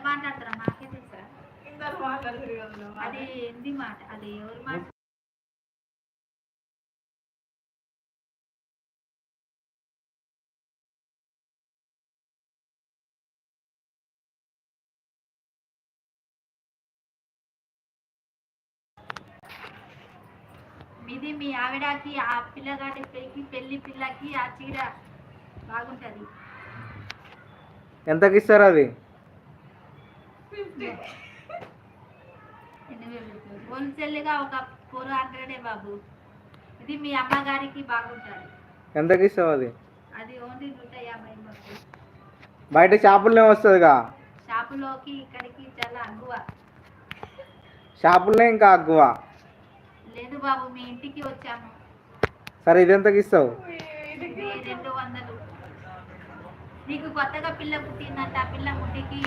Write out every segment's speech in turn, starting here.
ఎట్లా మాట్లాడతారా మాకే తెలుసా. అది హిందీ మాట? అది ఎవరి మాట? మీది మీ ఆవిడకి ఆ పిల్లగాడి పెళ్ళి పెళ్ళి పిల్లకి ఆ చీర బాగుంటది. ఎంతకి ఇస్తారు అది? హోల్సేల్గా ఒక ఫోర్ హండ్రెడే బాబు. ఇది మీ అమ్మగారికి బాగుంటుంది. ఎంతకి ఇస్తావు అది? అది ఓన్లీ నూట యాభై బయట షాపుల్లో వస్తుందిగా? షాపులోకి ఇక్కడికి చాలా అగ్గువ. షాపుల్నే ఇంకా అగ్గువ? లేదు బాబు మీ ఇంటికి వచ్చాము. సరే ఇది ఎంతకి ఇస్తావు? ఇది రెండు వందలు. నీకు కొత్తగా పిల్ల పుట్టిందంట ఆ పిల్ల ముట్టికి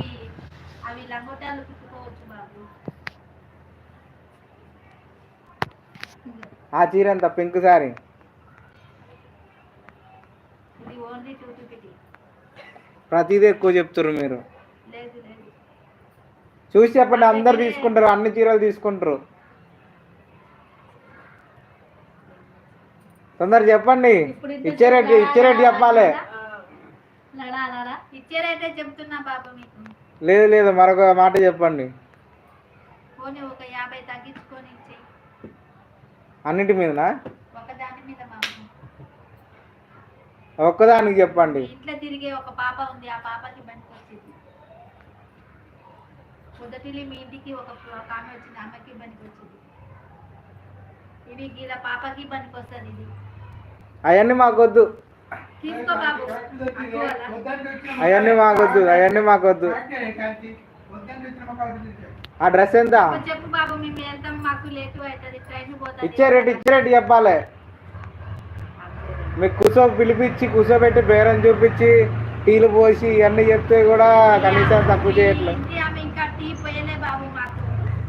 అవి లంగోటాలు కుట్టుకోవచ్చు బాబు. ఆ చీర ఎంత? పింక్ సారీ ఇది ఓన్లీ టూ ఫిఫ్టీ. ప్రతిదీ ఎక్కువ చెప్తారు మీరు. లేదు లేదు. చూసి చెప్పండి అందరు తీసుకుంటారు అన్ని చీరలు తీసుకుంటారు. తొందర చెప్పండి. ఇచ్చే రేటు ఇచ్చే రేటు చెప్పాలి. ఇచ్చే రేటే చెప్తున్నా బాబు మీకు. లేదు లేదు మరొక మాట చెప్పండి. అన్నిటి మీదనా? మీద ఒక్కదానికి చెప్పండి. ఇంట్లో తిరిగే ఒక పాప ఉంది ఆ పాపకి బండి వచ్చింది. పొద్దుటిల్లి మీ ఇంటికి ఒక ఒక ఆమె వచ్చింది ఆమెకి బండికి వచ్చింది. ఇవి గీల పాపకి బండికి వస్తుంది ఇది. అవన్నీ మాకొద్దు. అవన్నీ మాకొద్దు అవన్నీ మాకొద్దు. ఆ డ్రెస్ ఎంత? ఇచ్చే రేటు ఇచ్చే రేటు చెప్పాలి. మీకు కూర్చో పిలిపించి కూర్చోబెట్టి బేరం చూపించి టీలు పోసి ఇవన్నీ చెప్తే కూడా కనీసం తక్కువ చేయట్లేదు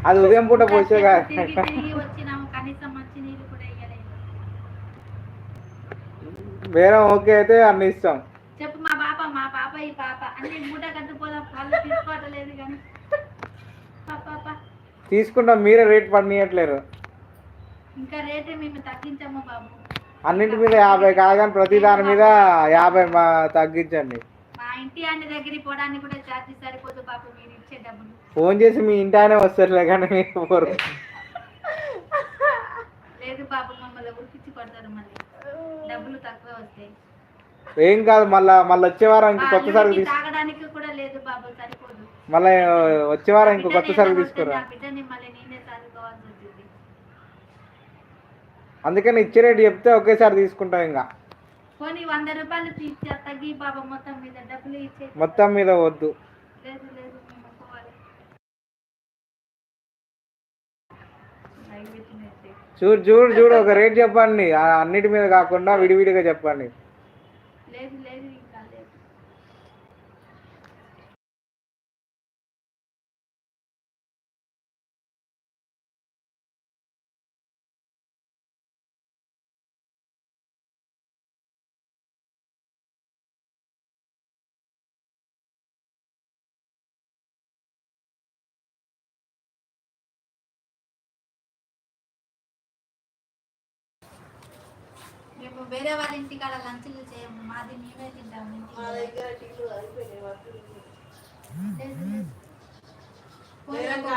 అది ఉదయం పూట పోసేగా తిరిగి తిరిగి వచ్చినాము కనీసం మంచి నీళ్ళు కూడా ఇయ్యలేదు బేరం ఓకే అయితే అన్ని ఇస్తాం. చెప్పు మా పాప మా పాప ఈ పాప. అన్ని మూట కట్టుకోదాం వాళ్ళు తీసుకోవట్లేదు కానీ. తీసుకుంటాం. మీరే రేట్ పడియట్లేరు ఇంకా రేటే మేము తగ్గించము బాబు. అన్నింటి మీద యాభై కాదని ప్రతి దాని మీద యాభై మా తగ్గించండి. మా ఇంటి అన్ని దగ్గరికి పోవడానికి కూడా ఛార్జ్ సరిపోదు బాబు. మీరు ఇచ్చే డబ్బులు. ఫోన్ చేసి మీ ఇంటి ఆయన వస్తారులే కానీ మీరు పోరు. లేదు బాబు మమ్మల్ని ఉరికిచ్చి కొడతారు మళ్ళీ. డబ్బులు తక్కువ వస్తాయి. ఏం కాదు మళ్ళా మళ్ళీ వచ్చే వారం ఇంకో కొత్త సరుకు అల్లుడికి తీసు తాగడానికి కూడా లేదు బాబు సరిపోదు. మళ్ళీ వచ్చే వారం ఇంకో కొత్త సరుకు తీసుకురా. కొడుతుంది, ఆ బిడ్డని మళ్ళీ నేనే చదువుకోవాల్సి వచ్చింది. అందుకని ఇచ్చే రేటు చెప్తే ఒకేసారి తీసుకుంటాం ఇంకా. పోనీ వంద రూపాయలు తీసి తగ్గి బాబా మొత్తం మీద డబ్బులు ఇచ్చే మొత్తం మీద వద్దు లేదు లేదు మేము పోవాలి లైవ్ పెట్టినట్టే. చూడు చూడు చూడు ఒక రేట్ చెప్పండి. అన్నిటి మీద కాకుండా విడివిడిగా చెప్పండి. లేదు లేదు మేము వేరే వాళ్ళ ఇంటికాడ లంచ్లు చేయము. మాది మేమే తింటాము ఇంటికి. మా దగ్గర టీలు కాడ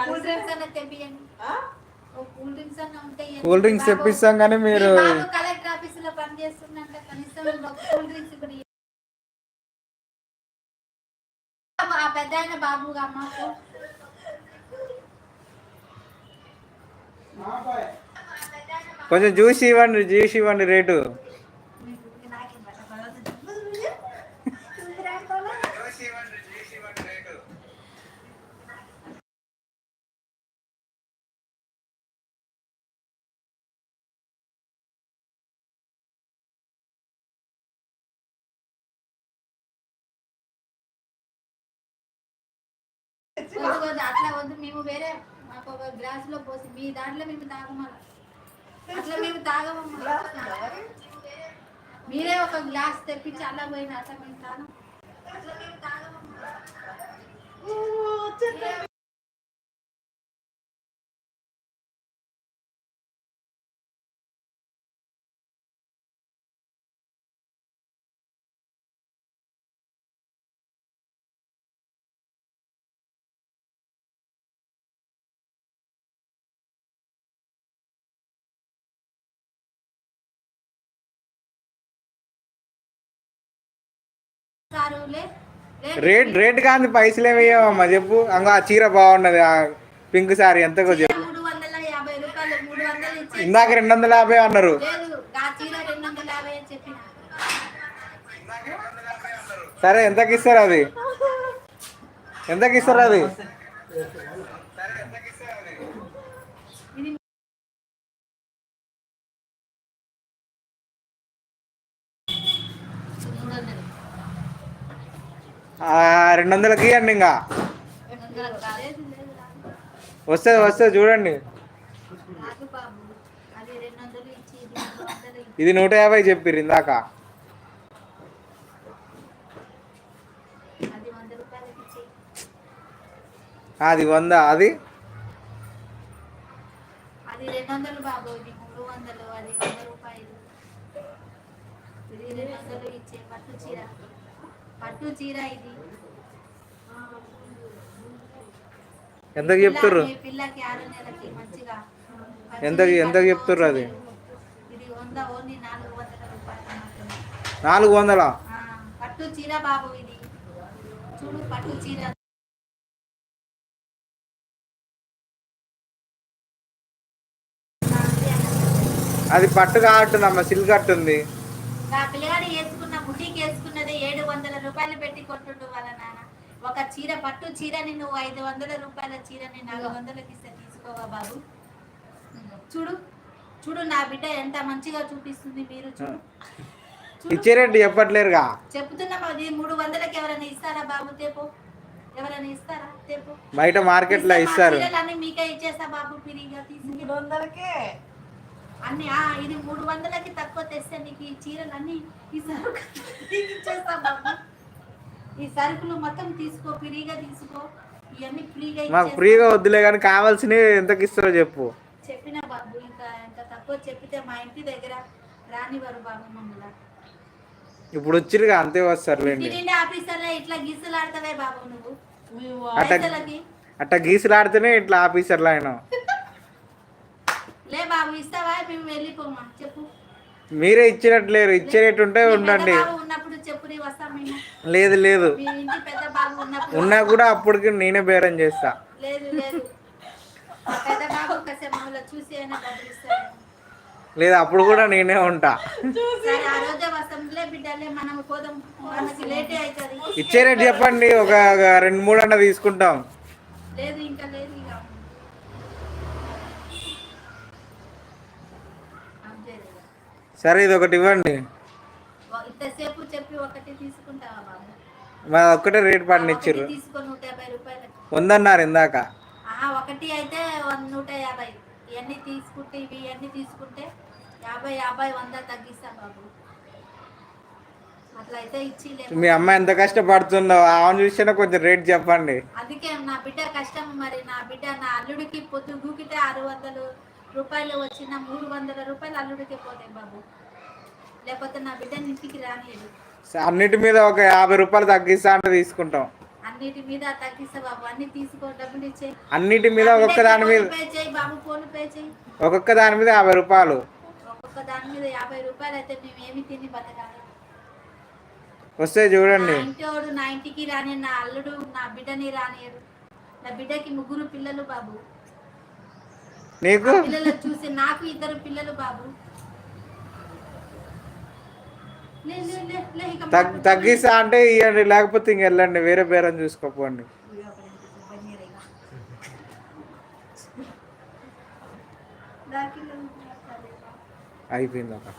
కూల్ డ్రింక్స్ అన్న తెప్పియండి. కూల్ డ్రింక్స్ అన్న ఉంటాయి కూల్ డ్రింక్స్ తెప్పిస్తాం కానీ మీరు కలెక్టర్ ఆఫీస్లో పని చేస్తున్నంత కనీసం ఒక కూల్ డ్రింక్స్ కూడా ఆ పెద్ద ఆయన బాబు అమ్మకు కొంచెం జ్యూస్ ఇవ్వండి జ్యూస్ ఇవ్వండి రేటు. వద్దు వద్దు అట్లా వద్దు. మేము వేరే మాకు ఒక గ్లాస్లో పోసి మీ దాంట్లో మేము తాగమల అట్లా మేము తాగము? మీరే ఒక గ్లాస్ తెప్పించి అలా పోయిన అట్లా మేము తాగం అట్లా మేము తాగము? రేట్ రేట్ కాంతి పైసలు ఏమయ్యావమ్మా చెప్పు. అంగ ఆ చీర బాగున్నది ఆ పింక్ సారీ ఎంతకో చెప్పు. ఇందాక రెండు వందల యాభై అన్నారు. సరే ఎంతకి ఇస్తారు అది? ఎంతకి ఇస్తారు అది ఇది మూడు వందలు ఆ, రెండు వందలకి ఇవ్వండి ఇంకా. వస్తుంది వస్తుంది చూడండి. ఇది నూట యాభై చెప్పిర్రు ఇందాక. అది వంద అది అది? పట్టు చీర ఇది. ఎంతకి చెప్తుర్రు? పిల్లకి ఆరు నెలలకి మంచిగా ఎంతకి ఎంతకి చెప్తుర్రు అది? ఇది వంద ఓన్లీ నాలుగు వందల రూపాయలు నాలుగు వందల? పట్టు చీర బాబు ఇది. చూడు పట్టు చీర. అది పట్టు కావట్టుందమ్మా సిల్క్ కట్టుంది. నా పిల్లగాడు వేసుకున్న బుడ్డికి వేసుకున్నది ఏడు వందల రూపాయలు పెట్టి కొట్టుండు వాళ్ళ నాన్న. ఒక చీర పట్టు చీరని నువ్వు ఐదు వందల రూపాయల చీరని నాలుగు వందలకి ఇస్తే తీసుకోవా బాబు? చూడు చూడు నా బిడ్డ ఎంత మంచిగా చూపిస్తుంది మీరు చూడు. చూడు. ఇచ్చే రేటు చెప్పట్లేరుగా? చెప్తున్నాం అది మూడు వందలకి ఎవరైనా ఇస్తారా బాబు? తేపో. ఎవరైనా ఇస్తారా? తేపో. బయట మార్కెట్లో ఇస్తే మా ఇస్తారు. మీకే ఇచ్చేస్తా బాబు ఫ్రీగా తీసుకు వందలకే. అన్ని ఆ, ఇది మూడు వందలకి తక్కువ తెస్తే నీకు ఈ చీరలన్నీ ఈ సరుకు నీకు ఇచ్చేస్తా బాబు. ఈ సరుకులు మొత్తం తీసుకో ఫ్రీగా తీసుకో. ఇవన్నీ ఫ్రీగా మాకు. ఫ్రీగా వద్దులే కానీ కావాల్సినవి ఎంతకి ఇస్తారో చెప్పు. చెప్పిన బాబు ఇంకా ఎంత తక్కువ చెప్పితే మా ఇంటి దగ్గర రానివారు బాబు మమ్మల్ని. ఇప్పుడు వచ్చిరుగా అంతే వస్తారులేండి ఆఫీసర్లో ఇట్లా గీసులాడతావే బాబు నువ్వు. అట్ట గీసులాడితేనే ఇట్లా ఆఫీసర్లు ఆయన. లే బాబు ఇస్తావా? మేము వెళ్ళిపోమా చెప్పు. మీరే ఇచ్చినట్లేరు ఉండండి. లేదు లేదు. ఉన్నా కూడా అప్పటికి నేనే బేరం చేస్తా. లేదు అప్పుడు కూడా నేనే ఉంటా. ఇచ్చే రేటు చెప్పండి ఒక ఒక రెండు మూడు అన్న తీసుకుంటాం. లేదు ఇంకా లేదు ఇక అంతే లేదా. సరే ఇది ఒకటి ఇవ్వండి ఇంతసేపు చెప్పి ఒకటి తీసుకుంటావా బాబు? మా ఒక్కటే రేట్ పడిన ఇచ్చిర్రు ఒకటి తీసుకో నూట యాభై రూపాయలకి. వందన్నారు ఇందాక. ఆహా, ఒకటి అయితే వన్- నూట యాభై. ఇవన్నీ తీసుకుంటే ఇవి ఇవన్నీ తీసుకుంటే యాభై యాభై వంద తగ్గిస్తా బాబు. అట్లా అయితే ఇచ్చి మీ అమ్మ ఎంత కష్టపడుతుందో ఆమెను చూసినా కొంచెం రేట్ చెప్పండి. అందుకే నా బిడ్డ కష్టం మరి నా బిడ్డ నా అల్లుడికి పొద్దు దూకితే ఆరు వందలు రూపాయలు వచ్చిన మూడు వందల రూపాయలు అల్లుడికి పోతాయి బాబు. లేకపోతే నా బిడ్డ ఇంటికి రానియదు అన్నిటి మీద ఒక యాభై రూపాయలు తగ్గిస్తా అంటే తీసుకుంటాం. అన్నిటి మీద తగ్గిస్తా బాబు అన్ని తీసుకో డబ్బులు ఇచ్చే అన్నిటి మీద ఒక్కొక్క దాని మీద పే చేయి బాబు ఫోన్ పే చేయి. ఒక్కొక్క దాని మీద యాభై రూపాయలు. ఒక్కొక్క దాని మీద యాభై రూపాయలు అయితే మేము ఏమి తిని బతకాలి? వస్తే నా చూడండి ఇంటోడు నా ఇంటికి రాని నా అల్లుడు నా బిడ్డని రానియరు నా బిడ్డకి ముగ్గురు పిల్లలు బాబు. నీకు? చూసి నాకు ఇద్దరు పిల్లలు బాబు. తగ్గిస్తా అంటే ఇవ్వండి లేకపోతే ఇంక వెళ్ళండి వేరే బేరం చూసుకోపోండి. అయిపోయింది ఒక